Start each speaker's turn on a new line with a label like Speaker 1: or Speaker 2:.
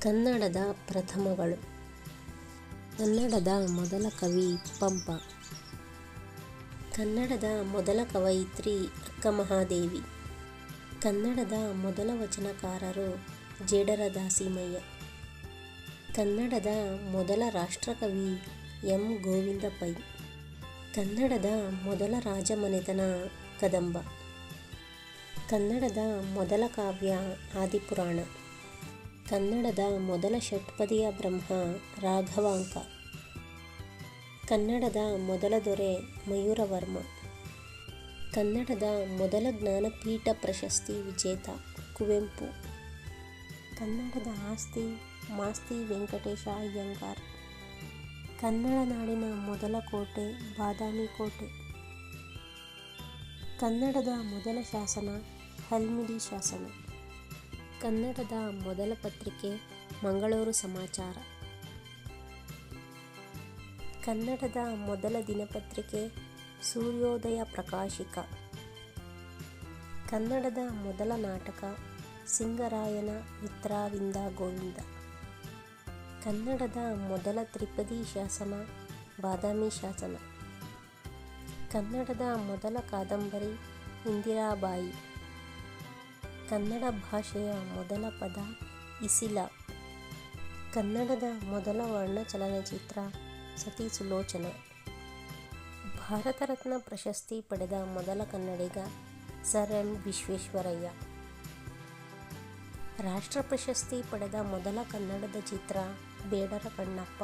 Speaker 1: ಕನ್ನಡದ ಪ್ರಥಮಗಳು. ಕನ್ನಡದ ಮೊದಲ ಕವಿ ಪಂಪ. ಕನ್ನಡದ ಮೊದಲ ಕವಯಿತ್ರಿ ಅಕ್ಕಮಹಾದೇವಿ. ಕನ್ನಡದ ಮೊದಲ ವಚನಕಾರರು ಜೇಡರ ದಾಸಿಮಯ್ಯ ಕನ್ನಡದ ಮೊದಲ ರಾಷ್ಟ್ರಕವಿ ಎಂ. ಗೋವಿಂದ ಪೈ ಕನ್ನಡದ ಮೊದಲ ರಾಜಮನೆತನ ಕದಂಬ. ಕನ್ನಡದ ಮೊದಲ ಕಾವ್ಯ ಆದಿಪುರಾಣ. ಕನ್ನಡದ ಮೊದಲ ಷಟ್ಪದಿಯ ಬ್ರಹ್ಮ ರಾಘವಾಂಕ. ಕನ್ನಡದ ಮೊದಲ ದೊರೆ ಮಯೂರವರ್ಮ. ಕನ್ನಡದ ಮೊದಲ ಜ್ಞಾನಪೀಠ ಪ್ರಶಸ್ತಿ ವಿಜೇತ ಕುವೆಂಪು. ಕನ್ನಡದ ಆಸ್ತಿ ಮಾಸ್ತಿ ವೆಂಕಟೇಶ ಅಯ್ಯಂಗಾರ್. ಕನ್ನಡ ನಾಡಿನ ಮೊದಲ ಕೋಟೆ ಬಾದಾಮಿ ಕೋಟೆ. ಕನ್ನಡದ ಮೊದಲ ಶಾಸನ ಹಲ್ಮಿಡಿ ಶಾಸನ. ಕನ್ನಡದ ಮೊದಲ ಪತ್ರಿಕೆ ಮಂಗಳೂರು ಸಮಾಚಾರ. ಕನ್ನಡದ ಮೊದಲ ದಿನಪತ್ರಿಕೆ ಸೂರ್ಯೋದಯ ಪ್ರಕಾಶಿಕ. ಕನ್ನಡದ ಮೊದಲ ನಾಟಕ ಸಿಂಗರಾಯನ ಮಿತ್ರಾವಿಂದ ಗೋವಿಂದ. ಕನ್ನಡದ ಮೊದಲ ತ್ರಿಪದಿ ಶಾಸನ ಬಾದಾಮಿ ಶಾಸನ. ಕನ್ನಡದ ಮೊದಲ ಕಾದಂಬರಿ ಇಂದಿರಾಬಾಯಿ. ಕನ್ನಡ ಭಾಷೆಯ ಮೊದಲ ಪದ ಇಸಿಲ. ಕನ್ನಡದ ಮೊದಲ ವರ್ಣ ಚಲನಚಿತ್ರ ಸತಿ ಸುಲೋಚನೆ ಭಾರತ ರತ್ನ ಪ್ರಶಸ್ತಿ ಪಡೆದ ಮೊದಲ ಕನ್ನಡಿಗ ಸರ್ ಎಂ ವಿಶ್ವೇಶ್ವರಯ್ಯ. ರಾಷ್ಟ್ರ ಪ್ರಶಸ್ತಿ ಪಡೆದ ಮೊದಲ ಕನ್ನಡದ ಚಿತ್ರ ಬೇಡರ ಕಣ್ಣಪ್ಪ.